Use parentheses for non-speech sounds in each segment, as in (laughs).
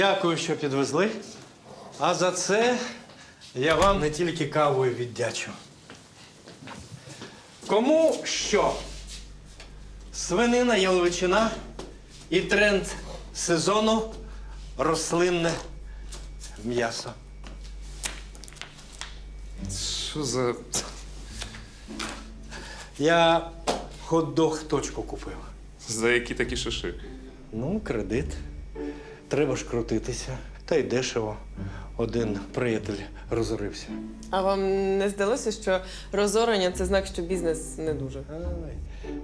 Дякую, що підвезли. А за це я вам не тільки кавою віддячу. Кому що? Свинина, яловичина і тренд сезону рослинне м'ясо. Що за. Я хот-дог точку купив. За які такі шиши? Ну, кредит. Треба ж крутитися. Та й дешево. Один приятель розорився. А вам не здалося, що розорення це знак, що бізнес не дуже? Ай.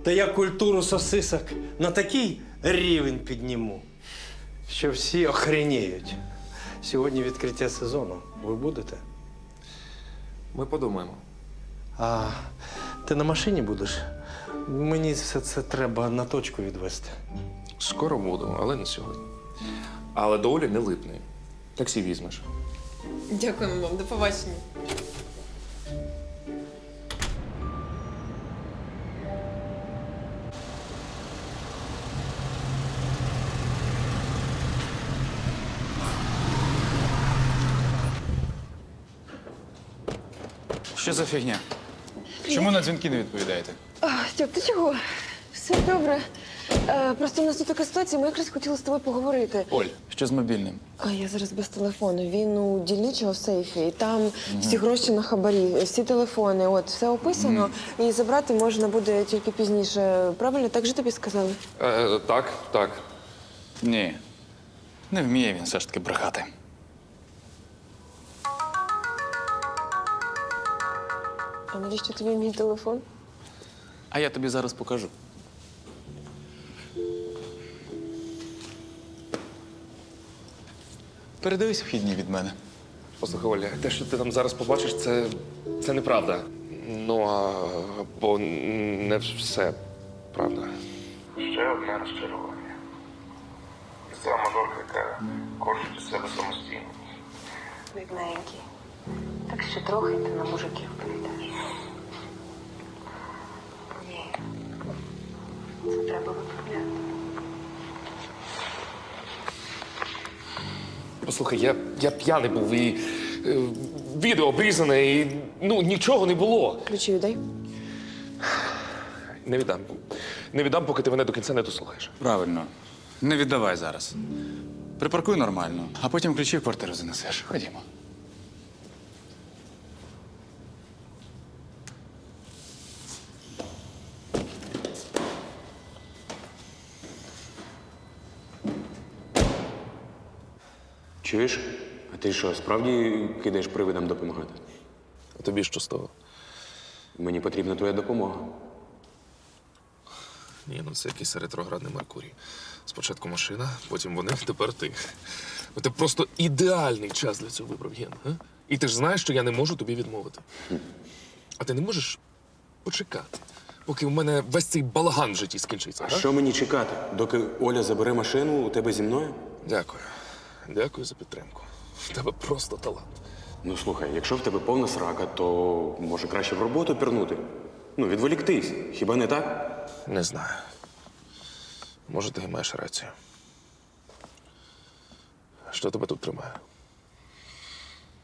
Та я культуру сосисок на такий рівень підніму, що всі охреніють. Сьогодні відкриття сезону. Ви будете? Ми подумаємо. А ти на машині будеш? Мені все це треба на точку відвести. Скоро буду, але не сьогодні. Але до Олі не липни. Таксі візьмеш. Дякуємо вам, до побачення. Що за фігня? Чому на дзвінки не відповідаєте? Стьоп, ти чого? Все добре. Е, просто у нас тут така ситуація, ми якраз хотіли з тобою поговорити. Оль, що з мобільним? А я зараз без телефону. Він у дільничого сейфі, і там всі гроші на хабарі, всі телефони, от все описано. І забрати можна буде тільки пізніше. Правильно, так же тобі сказали? Е, так, так. Ні. Не вміє він все ж таки брехати. А навіщо тобі мій телефон? А я тобі зараз покажу. Передивись вхідні від мене. Послухай, Оля, те, що ти там зараз побачиш, це, це неправда. Ну, а, бо не все правда. Ще одне розчарування. Місцева мажорка, яка корчить із себе самостійно. Бідненький. Так ще трохи ти на мужиків прийдеш. Ні. Це треба виправляти. Послухай, я, я п'яний був і е, відео обрізане, і ну нічого не було. Ключі віддай. Не віддам. Не віддам, поки ти мене до кінця не дослухаєш. Правильно. Не віддавай зараз. Припаркуй нормально, а потім ключі в квартиру занесеш. Ходімо. Чуєш? А ти що, справді кидаєш привидам допомагати? А тобі що з того? Мені потрібна твоя допомога. Ні, ну це якийсь ретроградний Меркурій. Спочатку машина, потім вони, тепер ти. Ну, Ти просто ідеальний час для цього вибрав Ген. А? І ти ж знаєш, що я не можу тобі відмовити. А ти не можеш почекати, поки в мене весь цей балаган в житті скінчиться. А а? що мені чекати? Доки Оля забере машину у тебе зі мною? Дякую. Дякую за підтримку. В тебе просто талант. Ну слухай, якщо в тебе повна срака, то може краще в роботу пірнути. Ну, відволіктись. Хіба не так? Не знаю. Може, ти маєш рацію. Що тебе тут тримає?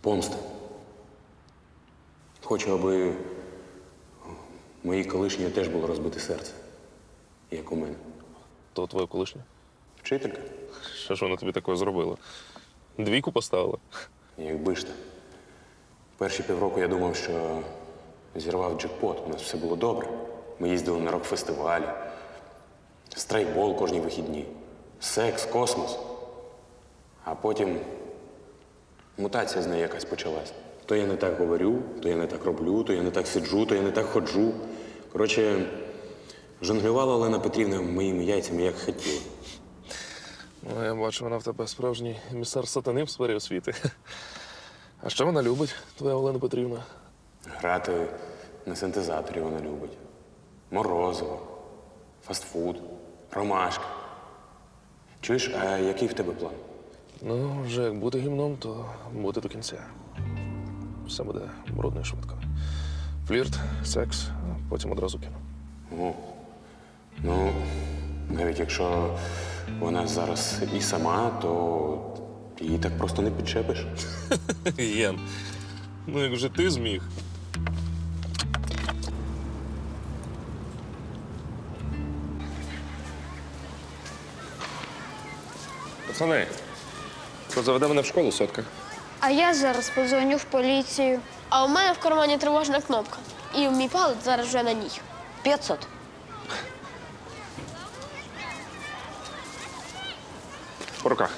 Помста. Хочу, аби моїй колишньої теж було розбите серце, як у мене. То твоя колишня? Вчителька? Що ж вона тобі такое зробила? Двійку поставила? Якби ж то. Перші півроку я думав, що зірвав джекпот. У нас все було добре. Ми їздили на рок-фестивалі, страйкбол кожні вихідні, секс, космос. А потім мутація з нею якась почалась. То я не так говорю, то я не так роблю, то я не так сиджу, то я не так ходжу. Коротше, жонглювала Олена Петрівна моїми яйцями, як хотіла. Ну, я бачу, вона в тебе справжній місар сатани в сфері освіти. А що вона любить, твоя Олена Петрівна? Грати на синтезаторі вона любить. Морозиво, фастфуд, ромашки. Чуєш, а який в тебе план? Ну, вже як бути гімном, то бути до кінця. Все буде брудно і швидко. Флірт, секс, а потім одразу кіно. О, ну, навіть якщо вона зараз і сама, то її так просто не підчепиш. (laughs) Єн. Ну як же ти зміг? Пацани, хто заведе мене в школу сотка? А я зараз позвоню в поліцію. А у мене в кармані тривожна кнопка. І мій палець зараз вже на ній. 500. Руках.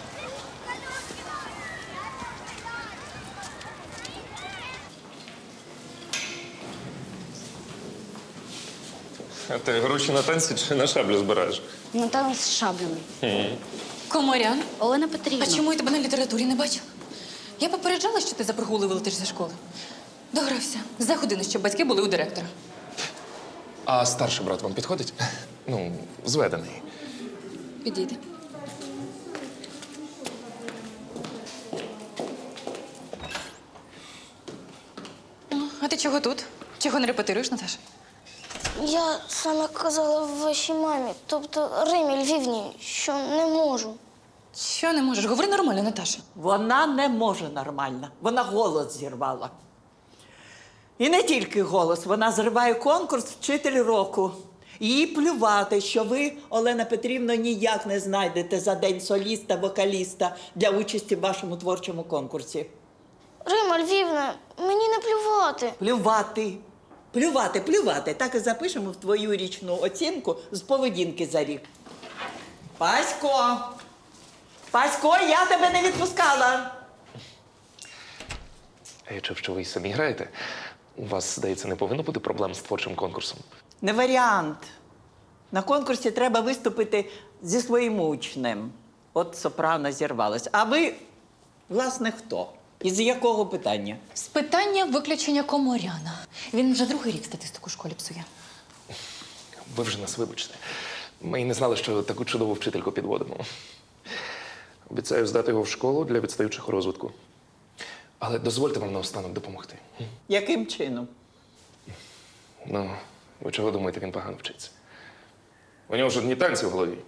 А ти гроші на танці чи на шаблю збираєш? Ну там з шаблями. Комарян, Олена Петрівна. а чому я тебе на літературі не бачила? Я попереджала, що ти за прогули вилетиш зі школи. Догрався. За годину, щоб батьки були у директора. А старший брат вам підходить? Ну, зведений. Підійди. Ти чого тут? Чого не репетируєш, Наташа? Я саме казала вашій мамі, тобто Римі Львівні, що не можу. Що не можеш? Говори нормально, Наташа. Вона не може нормально. Вона голос зірвала. І не тільки голос, вона зриває конкурс вчитель року. Їй плювати, що ви, Олена Петрівна, ніяк не знайдете за день соліста, вокаліста для участі в вашому творчому конкурсі. Рима Львівна, мені не плювати. Плювати. Плювати, плювати. Так і запишемо в твою річну оцінку з поведінки за рік. Пасько! Пасько, я тебе не відпускала. А я чув, що ви й самі граєте. У вас, здається, не повинно бути проблем з творчим конкурсом. Не варіант. На конкурсі треба виступити зі своїм учнем. От сопрано зірвалась. А ви, власне, хто? І з якого питання? З питання виключення коморяна. Він вже другий рік статистику в школі псує. Ви вже нас вибачте. Ми й не знали, що таку чудову вчительку підводимо. Обіцяю здати його в школу для відстаючих у розвитку. Але дозвольте вам наостанок допомогти. Яким чином? Ну, ви чого думаєте, він погано вчиться? У нього ж одні танці в голові.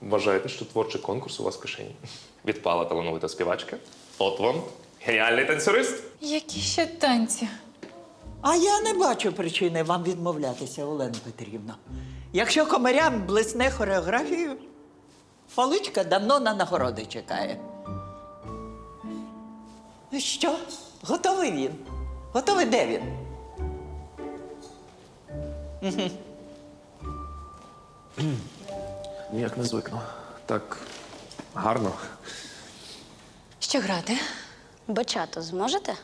Вважаєте, що творчий конкурс у вас в кишені? Відпала талановита співачка. От вам геніальний танцюрист. Які ще танці? А я не бачу причини вам відмовлятися, Олена Петрівна. Якщо комарям блисне хореографію, паличка давно на нагороди чекає. Ну що, готовий він? Готовий де він? Ніяк не звикну. Так гарно. Що грати? Бачато зможете?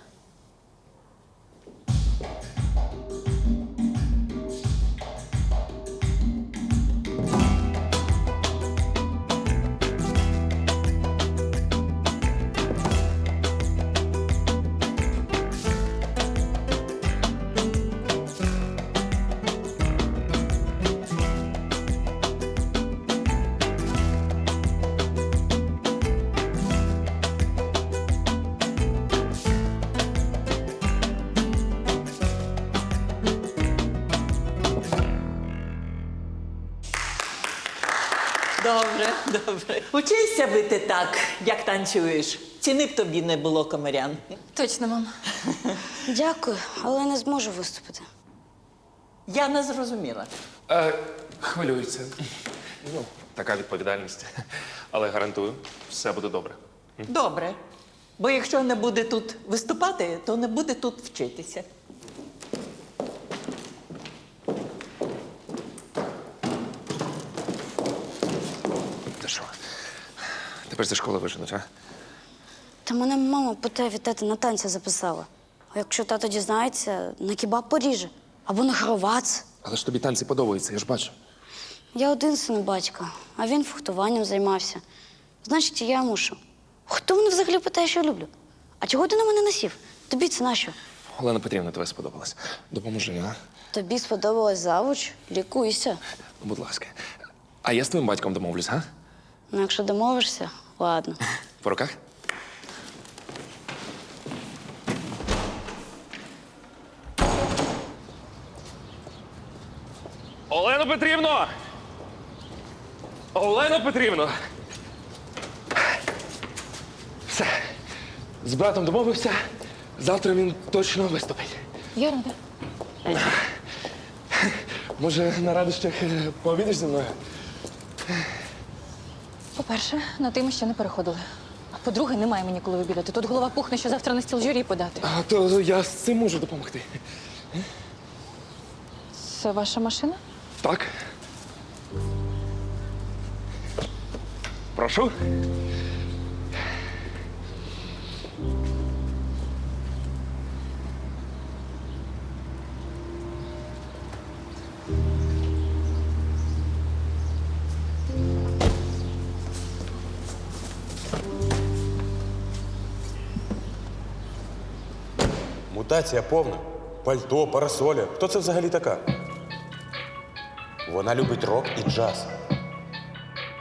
Добре. Учися бити так, як танцюєш. Ціни б тобі не було комарян. Точно, мам. Дякую, але не зможу виступити. Я не зрозуміла. Е, хвилюється. Ну, така відповідальність. Але гарантую, все буде добре. Добре. Бо якщо не буде тут виступати, то не буде тут вчитися. Що? Тепер зі школи виженуть, а? Та мене мама по те від тата на танці записала. А якщо тато дізнається, на кебаб поріже. Або на хровац. Але ж тобі танці подобаються, я ж бачу. Я один син у батька, а він фехтуванням займався. Значить, і я мушу. Хто мене взагалі питає, що я люблю? А чого ти на мене насів? Тобі це нащо? Олена Петрівна, тебе сподобалась. Допоможи, а? Тобі сподобалась завуч? Лікуйся. Будь ласка. А я з твоїм батьком домовлюсь, а? Ну, якщо домовишся, ладно. По руках? Олено Петрівно! Олено Петрівно! Все. З братом домовився. Завтра він точно виступить. Я рада. Може, на радощах е, пообідеш зі мною? По-перше, на ти ми ще не переходили. А по-друге, немає мені коли обідати. Тут голова пухне, що завтра на стіл журі подати. А то я з цим можу допомогти. Це ваша машина? Так. Прошу. Мутація повна. Пальто, парасоля. Хто це взагалі така? Вона любить рок і джаз.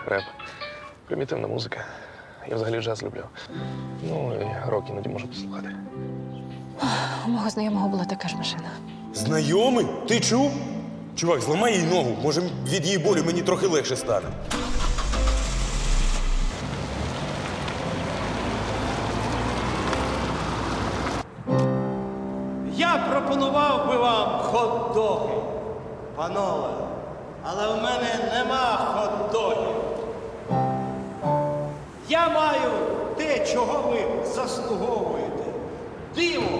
Реп. Примітивна музика. Я взагалі джаз люблю. Ну, і рок іноді можу послухати. У мого знайомого була така ж машина. Знайомий? Ти чув? Чувак, зламай їй ногу. Може, від її болю мені трохи легше стане. Панове, але в мене нема хот-догів. Я маю те, чого ви заслуговуєте. Диво,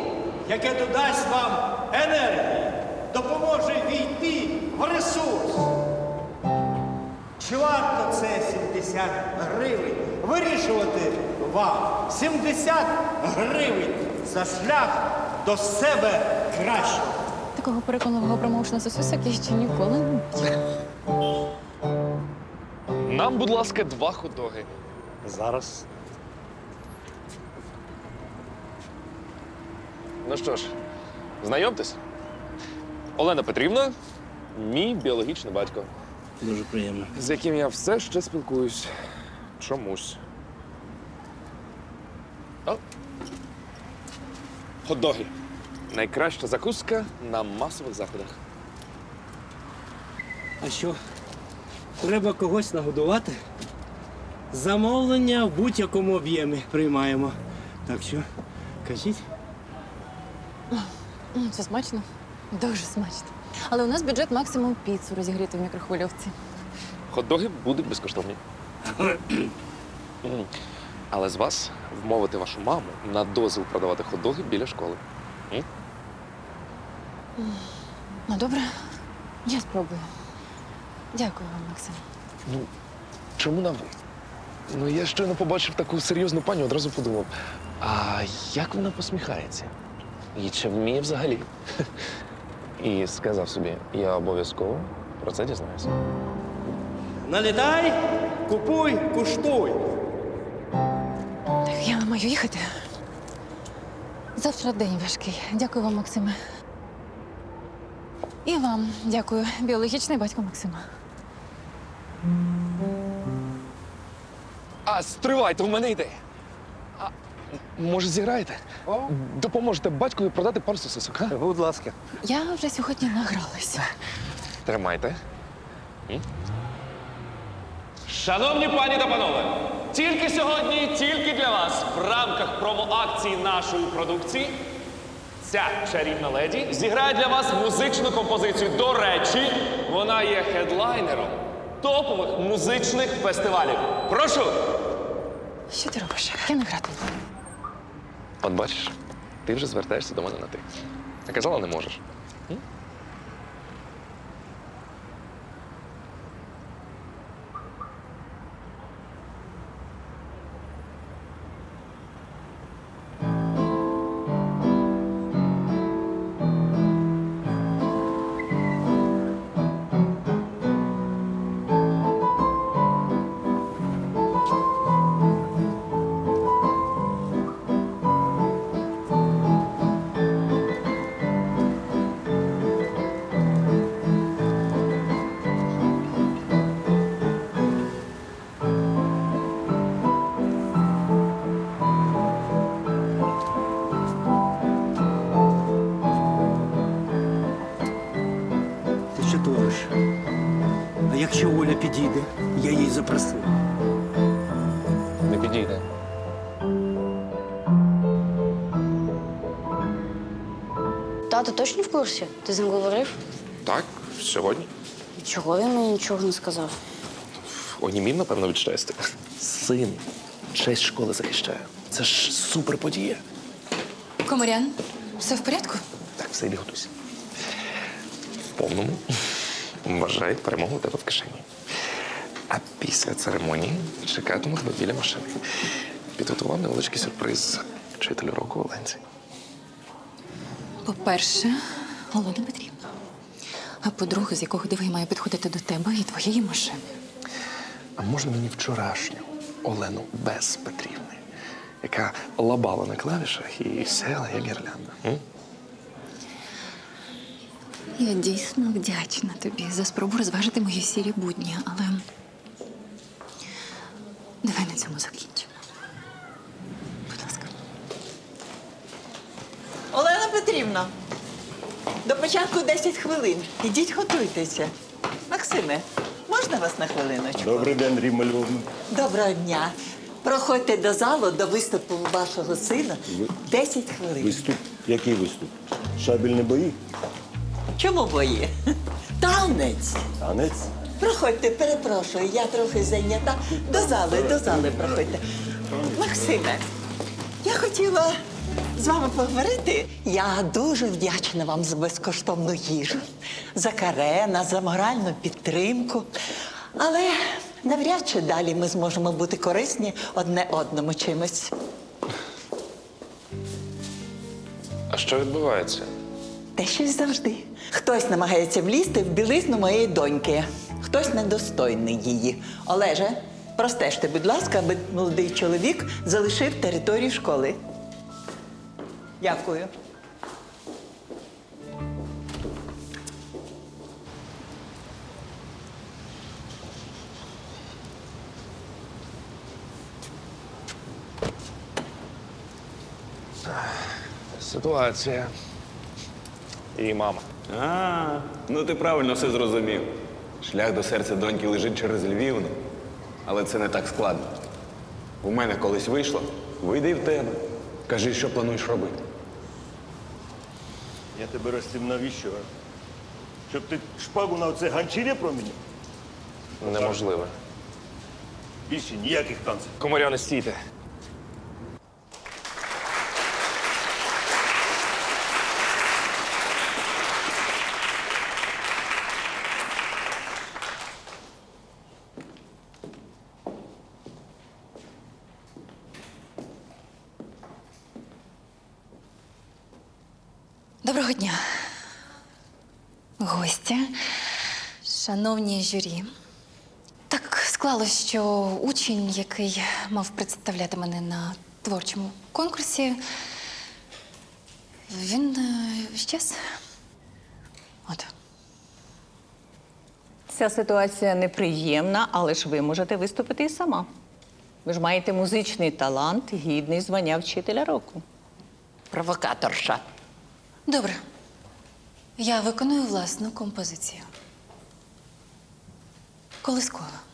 яке додасть вам енергії, допоможе війти в ресурс. Чи варто це 70 гривень? Вирішувати вам 70 гривень за шлях до себе кращого. Такого переконливого промоушена сосисок я ще ніколи не бачила. Нам, будь ласка, два хот-доги. Зараз. Ну що ж, знайомтесь. Олена Петрівна, мій біологічний батько, Дуже приємно. з яким я все ще спілкуюсь. Чомусь. О. Хот-доги. Найкраща закуска на масових заходах. А що? Треба когось нагодувати? Замовлення в будь-якому об'ємі приймаємо. Так що, кажіть. М, Це смачно? Дуже смачно. Але у нас бюджет максимум піцу розігріти в мікрохвильовці. Хот-доги будуть безкоштовні. М. Але з вас вмовити вашу маму на дозвіл продавати хот-доги біля школи. М? Ну, добре, я спробую. Дякую вам, Максим. Ну, чому на ви? Ну, я щойно побачив таку серйозну пані, одразу подумав, а як вона посміхається? І чи вміє взагалі? (laughs) І сказав собі, я обов'язково про це дізнаюся. Налітай, купуй, куштуй. Так, я маю їхати. Завтра день важкий. Дякую вам, Максиме. І вам дякую, біологічний батько Максима. А, стривайте, у мене ідея. А, може, зіграєте? Допоможете батькові продати пару сосисок, а? Будь ласка. Я вже сьогодні награлася. Тримайте. М? Шановні пані та панове, тільки сьогодні, тільки для вас в рамках промо-акції нашої продукції ця чарівна леді зіграє для вас музичну композицію. До речі, вона є хедлайнером топових музичних фестивалів. Прошу! Що ти робиш? Я не гратиму. От бачиш, ти вже звертаєшся до мене на ти. А казала, не можеш. Тато точно в курсі? Ти з ним говорив? Так, сьогодні. Чого він мені нічого не сказав? Онімів, напевно, від щастя. Син честь школи захищає. Це ж супер подія. Комарян, все в порядку? Так, все, іди готуйся. В повному. Вважай перемогу у тебе в кишені. А після церемонії чекатиму тебе біля машини. Підготував невеличкий сюрприз вчителю року Оленці. По-перше, Олена Петрівна. А по-друге, з якого дива я маю підходити до тебе і твоєї машини. А можна мені вчорашню Олену без Петрівни, яка лабала на клавішах і сяяла як гірлянда? м? Я дійсно вдячна тобі за спробу розважити мої сірі будні, але давай на цьому закінчимо. Будь ласка. Олена Петрівна, до початку 10 хвилин. Ідіть готуйтеся. Максиме, можна вас на хвилиночку? Добрий день, Ріма Львовна. Доброго дня. Проходьте до залу до виступу вашого сина 10 хвилин. Виступ. Який виступ? Шабельні бої? Чому бої? Танець. Танець? Проходьте, перепрошую, я трохи зайнята. До зали, до зали проходьте. Максиме, я хотіла з вами поговорити. Я дуже вдячна вам за безкоштовну їжу, за карена, за моральну підтримку. Але навряд чи далі ми зможемо бути корисні одне одному чимось. А що відбувається? Те щось завжди. Хтось намагається влізти в білизну моєї доньки, хтось недостойний її. Олеже, простежте, будь ласка, аби молодий чоловік залишив територію школи. Дякую. Ситуація. І мама. А, ну ти правильно все зрозумів. Шлях до серця доньки лежить через Львівну. Але це не так складно. У мене колись вийшло, вийде і в тебе. Кажи, що плануєш робити. Я тебе розтім навіщо? а? Щоб ти шпагу на оце ганчір'я проміняв? Неможливо. Більше ніяких танців. Комаряни, стійте. Доброго дня. Гостя, шановні журі. Так склалось, що учень, який мав представляти мене на творчому конкурсі, він е, щез. От. Ця ситуація неприємна, але ж ви можете виступити і сама. Ви ж маєте музичний талант, гідний звання вчителя року. Провокаторша. Добре. Я виконую власну композицію. Колискова.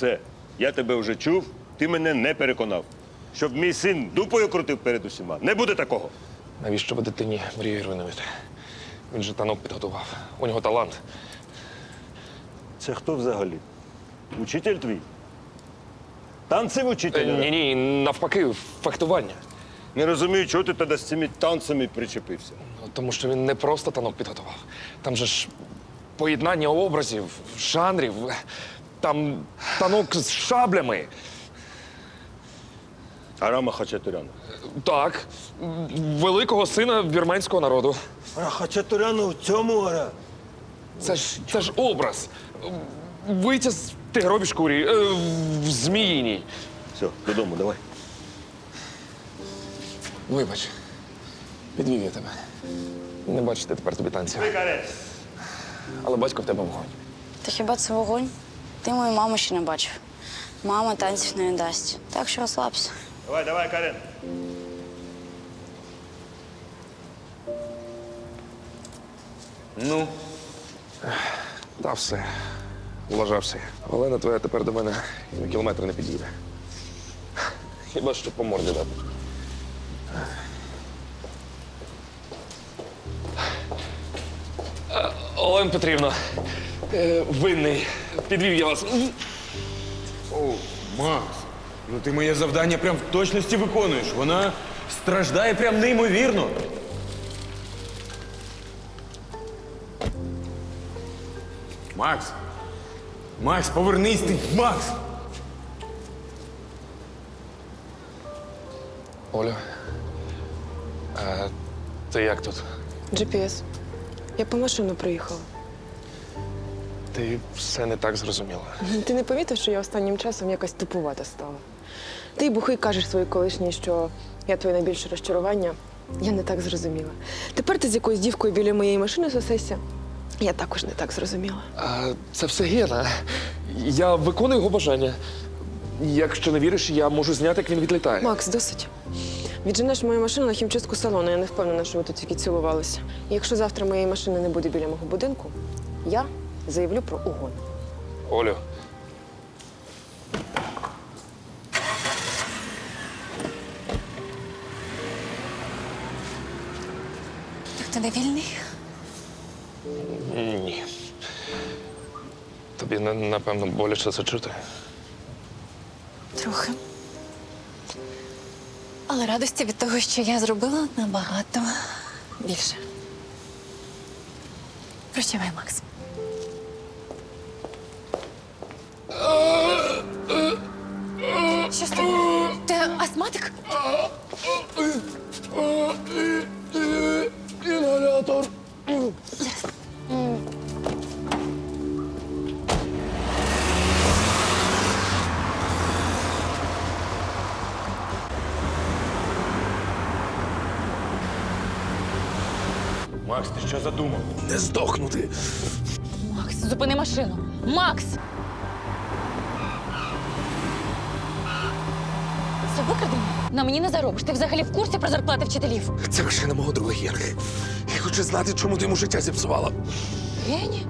Все. Я тебе вже чув, ти мене не переконав. Щоб мій син дупою крутив перед усіма. Не буде такого. Навіщо ви дитині мрію руйнуєте? Він же танок підготував. У нього талант. Це хто взагалі? Учитель твій? Танцем учитель? Ні, ні, навпаки, фехтування. Не розумію, чого ти тоді з цими танцями причепився. Ну, Тому що він не просто танок підготував. Там же ж поєднання образів, жанрів. Там танок з шаблями. Арама Хачатуряна. Так, великого сина вірменського народу. А Хачатуряна в цьому ара. Це ж це ж образ. Витязь в тигровій шкурі, е, в зміїній. Все, додому, давай. Вибач, підвів я тебе. Не бачите тепер тобі танців. Але батько в тебе вогонь. Та хіба це вогонь? Ти мою маму ще не бачив. Мама танців не дасть. Так що розслабся. Давай, давай, Карен. Ну, Та все. Влажався. Олена твоя тепер до мене і на кілометр не підійде. Хіба що по морді дати. Олена Петрівна, е, винний. Підвів я вас. О, Макс, ну ти моє завдання прям в точності виконуєш. Вона страждає прям неймовірно. Макс! Макс, повернись ти! Макс! Оля. А, ти як тут? GPS. Я по машину приїхала. Ти все не так зрозуміла. Ти не помітив, що я останнім часом якось тупувата стала? Ти й бухий кажеш своїй колишній, що я твоє найбільше розчарування. Я не так зрозуміла. Тепер ти з якоюсь дівкою біля моєї машини сосешся. Я також не так зрозуміла. А, це все Гена. Я виконую його бажання. Якщо не віриш, я можу зняти, як він відлітає. Макс, досить. Відженеш мою машину на хімчистку салону. Я не впевнена, що ви тут тільки цілувалися. І якщо завтра моєї машини не буде біля мого будинку, я заявлю про угон. Олю. Так ти не вільний? Ні. Тобі напевно боляче це чути. Трохи. Але радості від того, що я зробила, набагато більше. Прощавай, Макс. Що з тобою? Ти астматик? Інгалятор. Макс, ти що задумав? Не здохнути. Макс, зупини машину. Макс! Це викрадення? На мені не заробиш. Ти взагалі в курсі про зарплати вчителів? Це машина мого друга Генки. Я хочу знати, чому ти йому життя зіпсувала. Гені?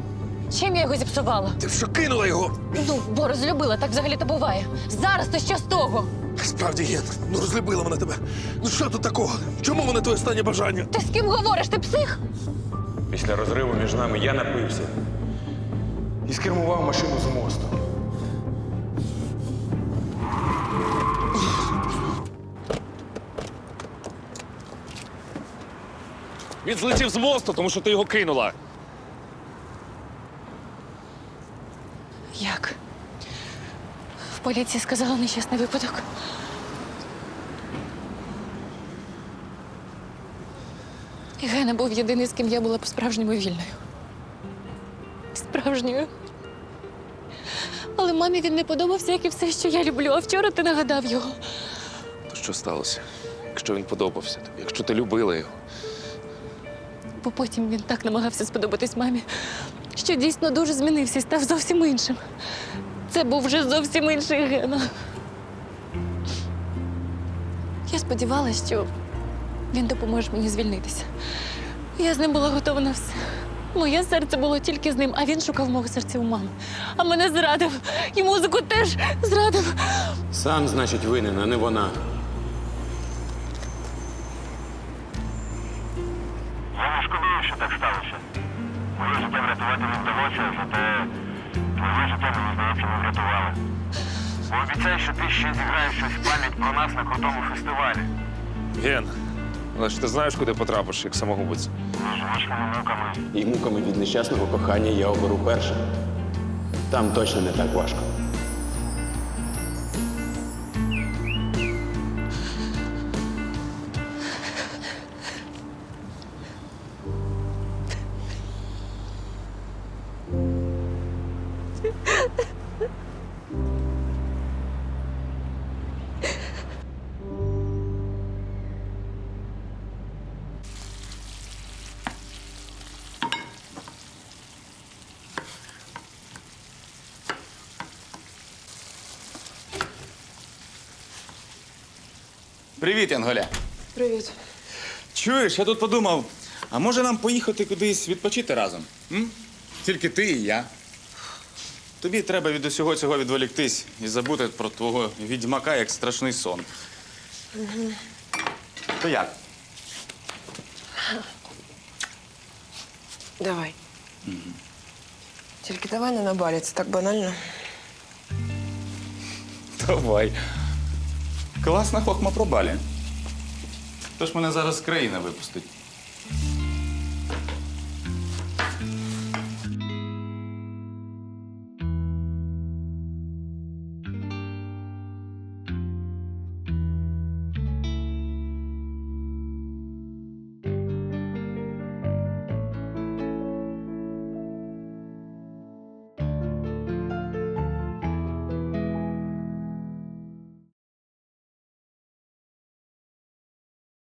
Чим я його зіпсувала? Ти що кинула його? Ну, бо розлюбила, так взагалі то буває. Зараз то що з того? Справді, Ген, ну розлюбила вона тебе. Ну що тут такого? Чому вона твоє останнє бажання? Ти з ким говориш? Ти псих? Після розриву між нами я напився і скермував машину з мосту. Він злетів з мосту, тому що ти його кинула. Як? В поліції сказала нещасний випадок. І Гена був єдиний, з ким я була по-справжньому вільною. Справжньою. Але мамі він не подобався, як і все, що я люблю. А вчора ти нагадав його. То що сталося? Якщо він подобався тобі, якщо ти любила його. Бо потім він так намагався сподобатись мамі, що дійсно дуже змінився і став зовсім іншим. Це був вже зовсім інший Гена. Я сподівалася, що він допоможе мені звільнитися. Я з ним була готова на все. Моє серце було тільки з ним, а він шукав мого серця у мами. А мене зрадив. І музику теж зрадив. Сам, значить, винен, а не вона. Що так сталося. Моє життя врятувати не вдалося, зате твоє життя, мені здається, ми врятували. Бо обіцяй, що ти ще зіграєш щось в пам'ять про нас на крутому фестивалі. Ген, але ж ти знаєш, куди потрапиш, як самогубець? Між важкими муками. І муками від нещасного кохання я оберу перше. Там точно не так важко. Привіт, Янголя. Привіт. Чуєш, я тут подумав, а може нам поїхати кудись відпочити разом? М? Тільки ти і я. Тобі треба від усього цього відволіктись і забути про твого відьмака як страшний сон. Угу. То як? Давай. Тільки давай не на балі, це так банально. Давай. Класна хохма про балі. Хто ж мене зараз з країни випустить?